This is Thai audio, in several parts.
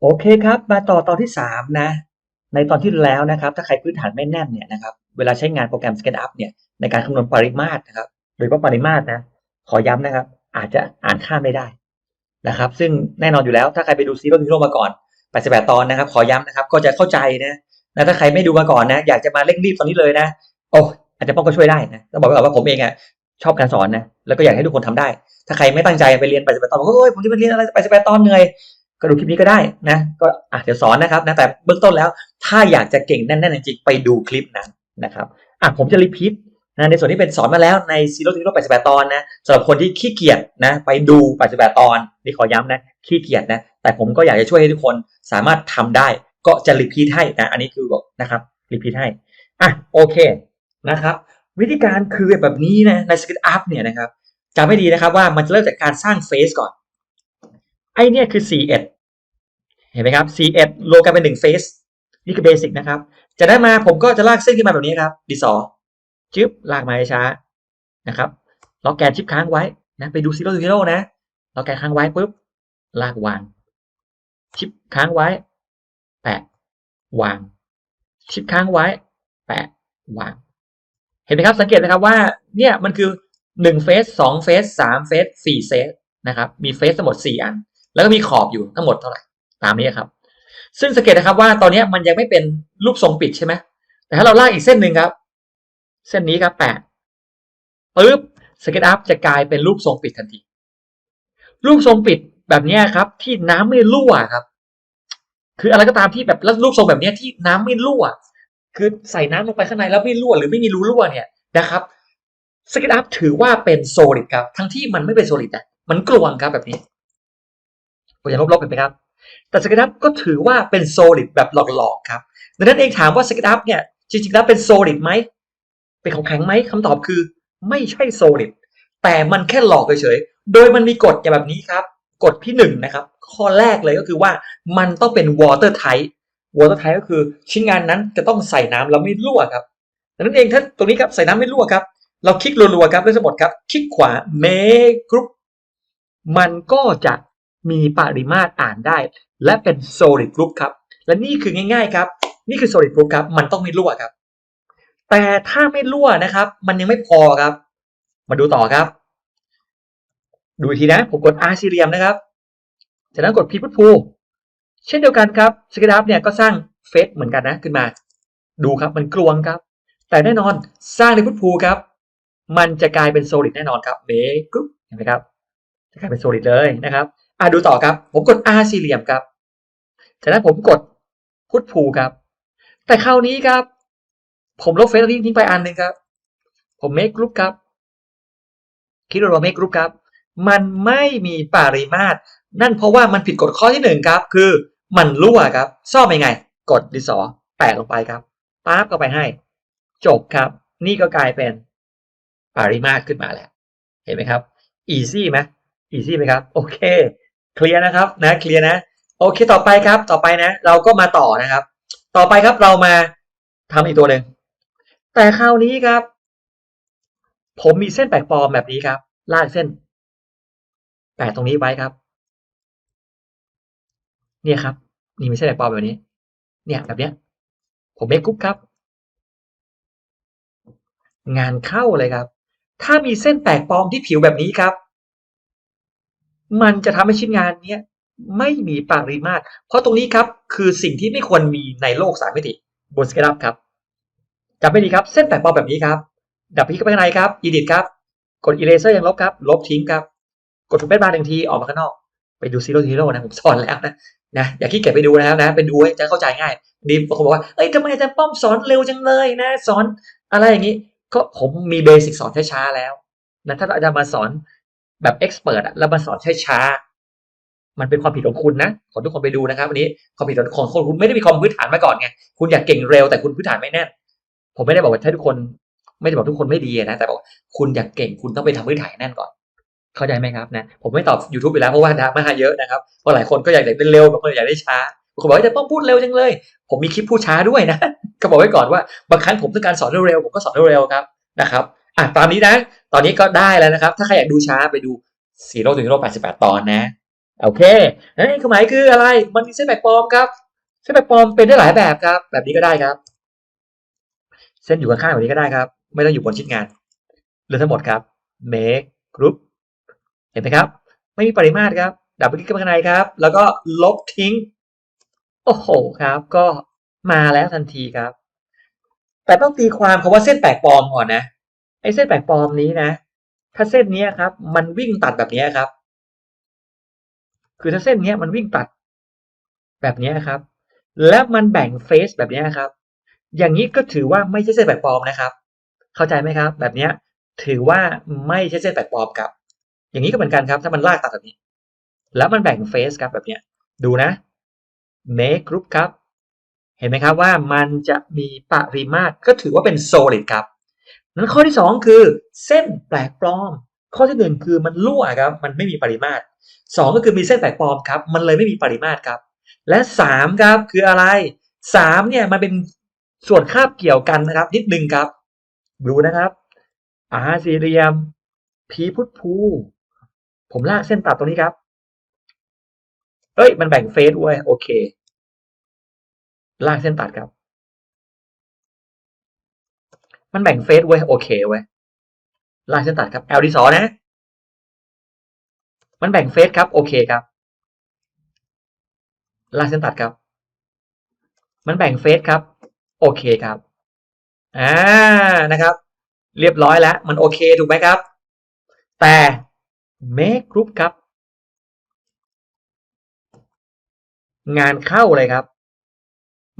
โอเคครับ มาต่อตอนที่สามนะ ในตอนที่แล้วนะครับ ถ้าใครพื้นฐานไม่แน่นเนี่ยนะครับ เวลาใช้งานโปรแกรม SketchUp เนี่ย ในการคำนวณปริมาตรนะครับ โดยเฉพาะปริมาตรนะ ขอย้ำนะครับ อาจจะอ่านค่าไม่ได้นะครับ ซึ่งแน่นอนอยู่แล้ว ถ้าใครไปดูซีโร่ทีโร่มาก่อน88ตอนนะครับ ขอย้ำนะครับ ก็จะเข้าใจนะนะ ถ้าใครไม่ดูมาก่อนนะ อยากจะมาเร่งรีบตอนนี้เลยนะ โอ้อาจจะป้องก็ช่วยได้นะต้องบอกไว้ก่อนว่าผมเองอะชอบการสอนนะ แล้วก็อยากให้ทุกคนทำได้ ถ้าใครไม่ตั้งใจไปเรียน88ตอนบอกเฮ้ยผมจะไปเรียนอะไร88ตอนเหนื่อย ก็ดูคลิปนี้ก็ได้นะ ก็อาจจะเดี๋ยวสอนนะครับนะแต่เบื้องต้นแล้ว ถ้าอยากจะเก่งแน่นๆจริงๆไปดูคลิปนั้นนะครับอะผมจะรีพีทนะในส่วนที่เป็นสอนมาแล้วในซีโร่ทีโร่88ตอนนะสำหรับคนที่ขี้เกียจนะ ไปดู88ตอนนี่ขอย้ำนะขี้เกียจนะ แต่ผมก็อยากจะช่วยให้ทุกคนสามารถทำได้ ก็จะรีพีทให้นะอันนี้คือบอกนะครับรีพีทให้อะโอเคนะครับ วิธีการคือแบบนี้นะใน SketchUp เนี่ยนะครับจำไม่ดีนะครับว่ามันจะเริ่มจากการสร้างเฟซก่อน ไอเนี่ยคือ4 1เห็นไหมครับ4 1รวมกันเป็นหนึ่งเฟสนี่คือเบสิกนะครับจากนั้มาผมก็จะลากเส้นขึ้นมาแบบนี้ครับดีสอจึ๊บลากมาช้านะครับล็อกแกนชิปค้างไว้นะไปดูซีโร่ซีโร่นะล็อกแกนค้างไว้ปุ๊บลากวาง ชิปค้างไว้ แปะ วาง ชิปค้างไว้ แปะ วาง เห็นไหมครับสังเกตนะครับว่าเนี่ยมันคือหนึ่งเฟสสองเฟสสามเฟสสี่เฟสนะครับมีเฟสทั้งหมดสี่อัน แล้วก็มีขอบอยู่ทั้งหมดเท่าไหร่ตามนี้ครับ ซึ่งสังเกตนะครับว่าตอนนี้มันยังไม่เป็นรูปทรงปิดใช่ไหมแต่ถ้าเราลากอีกเส้นหนึ่งครับ เส้นนี้ครับแปะปึ๊บสเก็ตอัพจะกลายเป็นรูปทรงปิดทันทีรูปทรงปิดแบบนี้ครับ ที่น้ำไม่รั่วครับ คืออะไรก็ตามที่แบบรูปทรงแบบนี้ที่น้ำไม่รั่ว คือใส่น้ำลงไปข้างในแล้วไม่รั่วหรือไม่มีรูรั่วเนี่ยนะครับสเก็ตอัพถือว่าเป็นโซลิดครับ ทั้งที่มันไม่เป็นโซลิดอะมันกลวงครับแบบนี้ ผมจะลบๆเห็นไหมครับ แต่สเก็ตอัพก็ถือว่าเป็นโซลิดแบบหลอกๆครับดังนั้นเองถามว่าสเก็ตอัพเนี่ยจริงๆแล้วเป็นโซลิดไหมเป็นของแข็งไหมคำตอบคือ ไม่ใช่โซลิดแต่มันแค่หลอกเฉยๆโดยมันมีกฎอย่างแบบนี้ครับกฎที่หนึ่งนะครับข้อแรกเลยก็คือว่ามันต้องเป็น water tight water tight ก็คือชิ้นงานนั้นจะต้องใส่น้ำแล้วไม่รั่วครับดังนั้นเองถ้าตรงนี้ครับใส่น้ำไม่รั่วครับ เราคลิกรัวๆครับด้วยสมดครับคลิกขวา make group มันก็จะ มีปริมาตรอ่านได้ และเป็น solid group ครับ และนี่คือง่ายๆครับ นี่คือ solid group ครับ มันต้องไม่รั่วครับ แต่ถ้าไม่รั่วนะครับ มันยังไม่พอครับ มาดูต่อครับ ดูอีกทีนะ ผมกด R สี่เหลี่ยมนะครับ จากนั้นกด P พุทพูเช่นเดียวกันครับสเก t อัพเนี่ยก็สร้างเฟซเหมือนกันนะขึ้นมา ดูครับมันกลวงครับ แต่แน่นอนสร้างในพุทพูครับ มันจะกลายเป็นโซลิดแน่นอนครับเบกรุ๊ปเห็นไหมครับจะกลายเป็นโซลิดเลยนะครับ อะดูต่อครับ ผมกด R สี่เหลี่ยมครับ จากนั้นผมกดพุทพูครับ แต่คราวนี้ครับ ผมลบเฟซทิ้งทิ้งไปอันหนึ่งครับ ผมเมคกรุ๊ปครับ คิดว่าเราเมคกรุ๊ปครับ มันไม่มีปริมาตร นั่นเพราะว่ามันผิดกฎข้อที่หนึ่งครับ คือมันรั่วครับ ซ่อมยังไง กดดิสอแปะลงไปครับปั๊บก็ไปให้ จบครับ นี่ก็กลายเป็นปริมาตรขึ้นมาแล้ว เห็นไหมครับ easy ไหม easy ไหมครับ โอเค เคลียร์นะครับนะเคลียร์นะ โอเคต่อไปครับ ต่อไปนะ เราก็มาต่อนะครับ ต่อไปครับเรามาทำอีกตัวหนึ่งแต่คราวนี้ครับ ผมมีเส้นแปลกปลอมแบบนี้ครับ ลากเส้น แปะตรงนี้ไว้ครับ เนี่ยครับ นี่ไม่ใช่แปลกปลอมแบบนี้ เนี่ยแบบเนี้ย ผมเมคกรุ๊ปครับ งานเข้าเลยครับ ถ้ามีเส้นแปลกปลอมที่ผิวแบบนี้ครับ มันจะทำให้ชิ้นงานเนี้ยไม่มีปริมาตร เพราะตรงนี้ครับคือสิ่งที่ไม่ควรมีในโลกสามมิติบนสเกลอัพครับจำไม่ดีครับ เส้นแปลกปลอแบบนี้ครับ ดับพลิกไปข้างในครับ edit ครับ กด eraser ยังลบครับ ลบทิ้งครับ กดถูกเป็นบาร์หนึ่งทีออกมาข้างนอก ไปดูซีโร่ทีโร่นะผมสอนแล้วนะนะอย่าขี้เกียจไปดูนะครับนะไปดูให้จะเข้าใจง่ายดีบางคนบอกว่าเอ้ยทำไมอาจารย์ป้อมสอนเร็วจังเลยนะ สอนอะไรอย่างนี้ ก็ผมมีเบสิกสอนช้าๆแล้วนะถ้าอาจารย์มาสอน แบบเอ็กซ์เพรสอะแล้วมาสอนช้าๆมันเป็นความผิดของคุณนะขอทุกคนไปดูนะครับวันนี้ความผิดของคนคุณไม่ได้มีความพื้นฐานมาก่อนไงคุณอยากเก่งเร็วแต่คุณพื้นฐานไม่แน่นผมไม่ได้บอกว่าให้ทุกคน ไม่ได้บอกทุกคนไม่ดีนะแต่บอกคุณอยากเก่งคุณต้องไปทำพื้นฐานแน่นก่อนเข้าใจไหมครับนะผมไม่ตอบ YouTube ไปแล้วเพราะว่าดราม่าเยอะนะครับเพราะหลายคนก็อยากได้เร็วบางคนอยากได้ช้าบางคนบอกว่าจะต้องพูดเร็วจังเลย ผมมีคลิปพูดช้าด้วยนะก็บอกไว้ก่อนว่าบางครั้งผมต้องการสอนเร็วๆผมก็สอนเร็วๆครับนะครับ อะตามนี้นะ ตอนนี้ก็ได้แล้วนะครับ ถ้าใครอยากดูช้าไปดูซีโรถึงโร่แปดสิบแปดตอนนะ โอเคนั่นความหมายคืออะไร มันมีเส้นแปลกปลอมครับ เส้นแปลกปลอมเป็นได้หลายแบบครับ แบบนี้ก็ได้ครับ เส้นอยู่ข้างๆแบบนี้ก็ได้ครับ ไม่ต้องอยู่บนชิ้นงานเรื่องทั้งหมดครับ make group เห็นไหมครับ ไม่มีปริมาตรครับ ดับเบิลคลิกเข้าไปข้างในครับ แล้วก็ลบทิ้ง โอ้โหครับ ก็มาแล้วทันทีครับ แต่ต้องตีความคำว่าเส้นแปลกปลอมก่อนนะ ไอ้เส้นแปลกปลอมนี้นะ ถ้าเส้นนี้ครับ มันวิ่งตัดแบบนี้ครับ คือถ้าเส้นนี้มันวิ่งตัดแบบนี้ครับ แล้วมันแบ่งเฟสแบบนี้ครับ อย่างนี้ก็ถือว่าไม่ใช่เส้นแปลกปลอมนะครับ เข้าใจไหมครับ แบบนี้ถือว่าไม่ใช่เส้นแปลกปลอมครับ อย่างนี้ก็เหมือนกันครับ ถ้ามันลากตัดแบบนี้ แล้วมันแบ่งเฟสครับแบบนี้ดูนะ make group ครับ เห็นไหมครับว่ามันจะมีปริมาตรก็ถือว่าเป็น solid ครับ นั้นข้อที่สองคือ เส้นแปลกปลอม ข้อที่หนึ่งคือมันรั่วครับ มันไม่มีปริมาตรสองก็คือมีเส้นแปลกปลอมครับ มันเลยไม่มีปริมาตรครับ และสามครับคืออะไรสามเนี่ยมันเป็นส่วนคาบเกี่ยวกันนะครับ นิดนึงครับ ดูนะครับอาสี่เหลี่ยมพีพุทธภูผมลากเส้นตัดตรงนี้ครับ เอ้ย มันแบ่งเฟสด้วยโอเค ลากเส้นตัดครับ มันแบ่งเฟสเว้ยโอเคเว้ยลากเส้นตัดครับ L ดีสอนะ มันแบ่งเฟสครับโอเคครับลากเส้นตัดครับ มันแบ่งเฟสครับ โอเคครับอ่านะครับ เรียบร้อยแล้ว มันโอเคถูกไหมครับ แต่ make group ครับ งานเข้าเลยครับ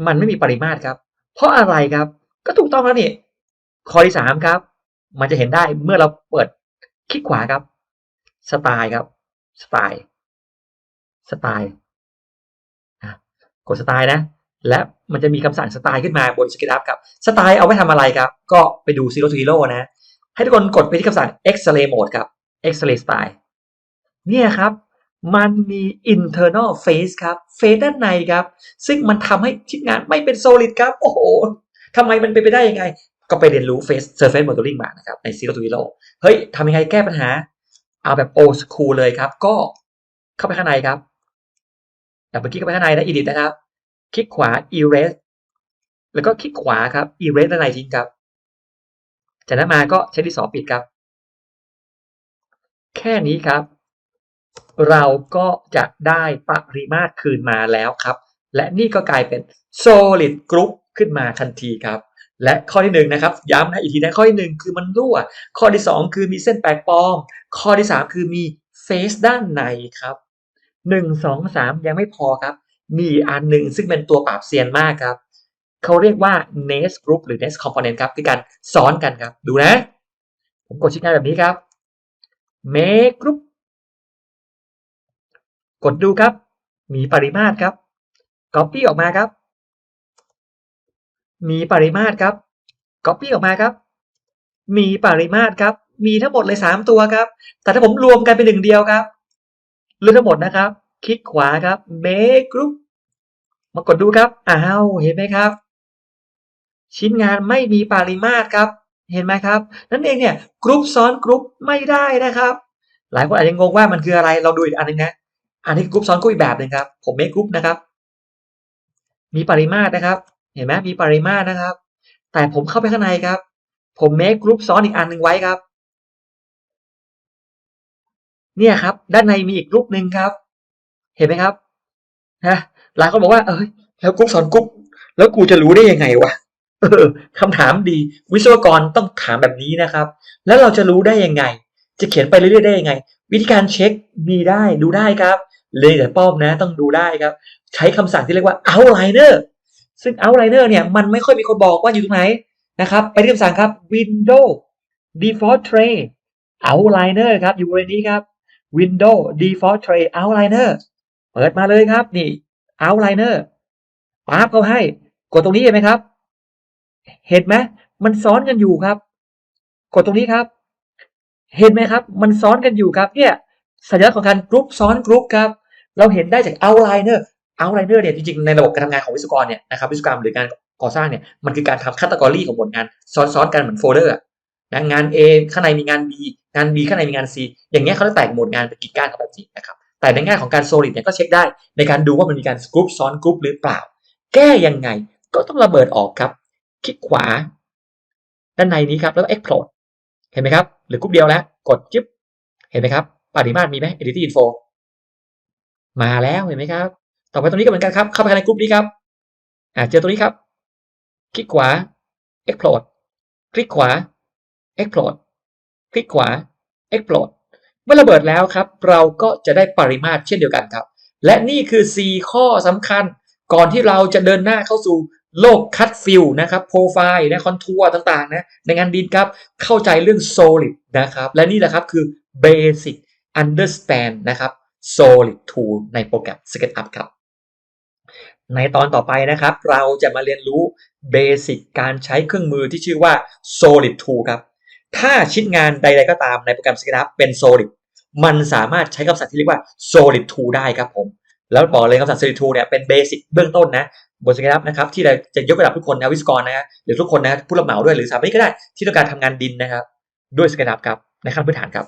มันไม่มีปริมาตรครับ เพราะอะไรครับ ก็ถูกต้องแล้วนี่ ข้อที่สามครับ มันจะเห็นได้เมื่อเราเปิดคลิกขวาครับ สไตล์ครับ สไตล์ สไตล์กดสไตล์นะ และมันจะมีคำสั่งสไตล์ขึ้นมาบน SketchUp ครับ สไตล์เอาไว้ทำอะไรครับ ก็ไปดู Zero to Hero นะ ให้ทุกคนกดไปที่คำสั่ง X-ray mode ครับ X-ray style เนี่ยครับ มันมี internal face ครับ face ด้านในครับ ซึ่งมันทำให้ชิ้นงานไม่เป็น solid ครับ โอ้โหทำไมมันเป็นไปได้ยังไง ก็ไปเรียนรู้ face surface modeling มานะครับใน Zero to Hero เฮ้ยทำยังไงแก้ปัญหา เอาแบบ old school เลยครับ ก็เข้าไปข้างในครับดับเบิลคลิกเข้าไปข้างในนะ edit นะครับ คลิกขวา erase แล้วก็คลิกขวาครับ erase ด้านในทิ้งครับ จากนั้นมาก็ใช้ดินสอปิดครับ แค่นี้ครับ เราก็จะได้ปริมาตรคืนมาแล้วครับ และนี่ก็กลายเป็น solid group ขึ้นมาทันทีครับ และข้อที่หนึ่งนะครับย้ำนะอีกทีนะข้อที่หนึ่งคือมันรั่ว ข้อที่สองคือมีเส้นแปลกปลอม ข้อที่สามคือมี face ด้านในครับหนึ่งสองสามยังไม่พอครับ มีอันหนึ่งซึ่งเป็นตัวปราบเซียนมากครับ เขาเรียกว่า nest group หรือ nest component ครับคือการซ้อนกันครับ ดูนะ ผมกดชิ้นงานแบบนี้ครับ make group กดดูครับ มีปริมาตรครับ copy ออกมาครับ มีปริมาตรครับ copy ออกมาครับ มีปริมาตรครับ มีทั้งหมดเลยสามตัวครับ แต่ถ้าผมรวมกันเป็นหนึ่งเดียวครับเลือกทั้งหมดนะครับ คลิกขวาครับ make group มากดดูครับ อ้าว เห็นไหมครับ ชิ้นงานไม่มีปริมาตรครับ เห็นไหมครับ นั่นเองเนี่ย กรุ๊ปซ้อนกรุ๊ปไม่ได้นะครับ หลายคนอาจจะงงว่ามันคืออะไร เราดูอีกอันนึงนะ อันนี้กรุ๊ปซ้อนกรุ๊ปอีกแบบหนึ่งครับ ผมเมคกรุ๊ปนะครับ มีปริมาตรนะครับ เห็นไหมมีปริมาตรนะครับ แต่ผมเข้าไปข้างในครับ ผมเมคกรุ๊ปซ้อนอีกอันหนึ่งไว้ครับ เนี่ยครับ ด้านในมีอีกกรุ๊ปหนึ่งครับ เห็นไหมครับฮะหลายคนบอกว่า เอ้ยแล้วกรุ๊ปสอนกรุ๊ปแล้วกูจะรู้ได้ยังไงวะเออคำถามดี วิศวกรต้องถามแบบนี้นะครับ แล้วเราจะรู้ได้ยังไง จะเขียนไปเรื่อยๆได้ยังไง วิธีการเช็คมีได้ดูได้ครับ เลยแต่ป้อมนะต้องดูได้ครับ ใช้คำสั่งที่เรียกว่า outliner ซึ่ง outliner เนี่ยมันไม่ค่อยมีคนบอกว่าอยู่ตรงไหนนะครับ ไปที่คำสั่งครับ window default tray outliner ครับ อยู่บริเวณนี้ครับ window default tray outliner เปิดมาเลยครับ นี่ outliner ปั๊บเขาให้ กดตรงนี้เห็นไหมครับ เห็นไหมมันซ้อนกันอยู่ครับ กดตรงนี้ครับ เห็นไหมครับ มันซ้อนกันอยู่ครับ เนี่ยสัญลักษณ์ของการกรุ๊ปซ้อนกรุ๊ปครับ เราเห็นได้จาก outliner outliner เนี่ยจริงๆในระบบการทำงานของวิศวกรเนี่ยนะครับวิศวกรรมหรืองานก่อสร้างเนี่ยมันคือการทำคัตกรีของบทงานซ้อนๆกันเหมือนโฟลเดอร์นะงาน A ข้างในมีงาน B งาน B ข้างในมีงาน C อย่างเงี้ยเขาจะแตกหมวดงานเป็นกิจการแบบนี้นะครับแต่ในแง่ของการ solid เนี่ยก็เช็คได้ในการดูว่ามันมีการกรุ๊ปซ้อนกรุ๊ปหรือเปล่า แก้ยังไงก็ต้องระเบิดออกครับ คลิกขวา ด้านในนี้ครับแล้วก็ explode เห็นไหมครับหรือกรุ๊ปเดียวแล้ว กดจิ๊บเห็นไหมครับปริมาตรมีไหม entity info มาแล้วเห็นไหมครับ ต่อไปตรงนี้ก็เหมือนกันครับ เข้าไปในกรุ๊ปนี้ครับอ่าเจอตัวนี้ครับ คลิกขวา explode คลิกขวา explode คลิกขวา explode เมื่อระเบิดแล้วครับ เราก็จะได้ปริมาตรเช่นเดียวกันครับ และนี่คือ 4 ข้อสำคัญ ก่อนที่เราจะเดินหน้าเข้าสู่โลกคัดฟิลนะครับโปรไฟล์นะคอนทัวร์ต่างๆนะในงานดินครับ เข้าใจเรื่อง solid นะครับ และนี่แหละครับคือ basic understand นะครับ solid tool ในโปรแกรม SketchUp ครับ ในตอนต่อไปนะครับ เราจะมาเรียนรู้เบสิกการใช้เครื่องมือที่ชื่อว่า solid tool ครับ ถ้าชิ้นงานใดๆก็ตามในโปรแกรม SketchUp เป็น solid มันสามารถใช้คำสั่งที่เรียกว่า solid tool ได้ครับผม แล้วบอกเลยคำสั่ง solid tool เนี่ยเป็นเบสิกเบื้องต้นนะบน SketchUp นะครับที่เราจะยกระดับทุกคนนะวิศวกรนะฮะหรือทุกคนนะผู้รับเหมาด้วยหรือสถาปนิกก็ได้ที่ต้องการทำงานดินนะครับด้วย SketchUp ครับในขั้นพื้นฐานครับ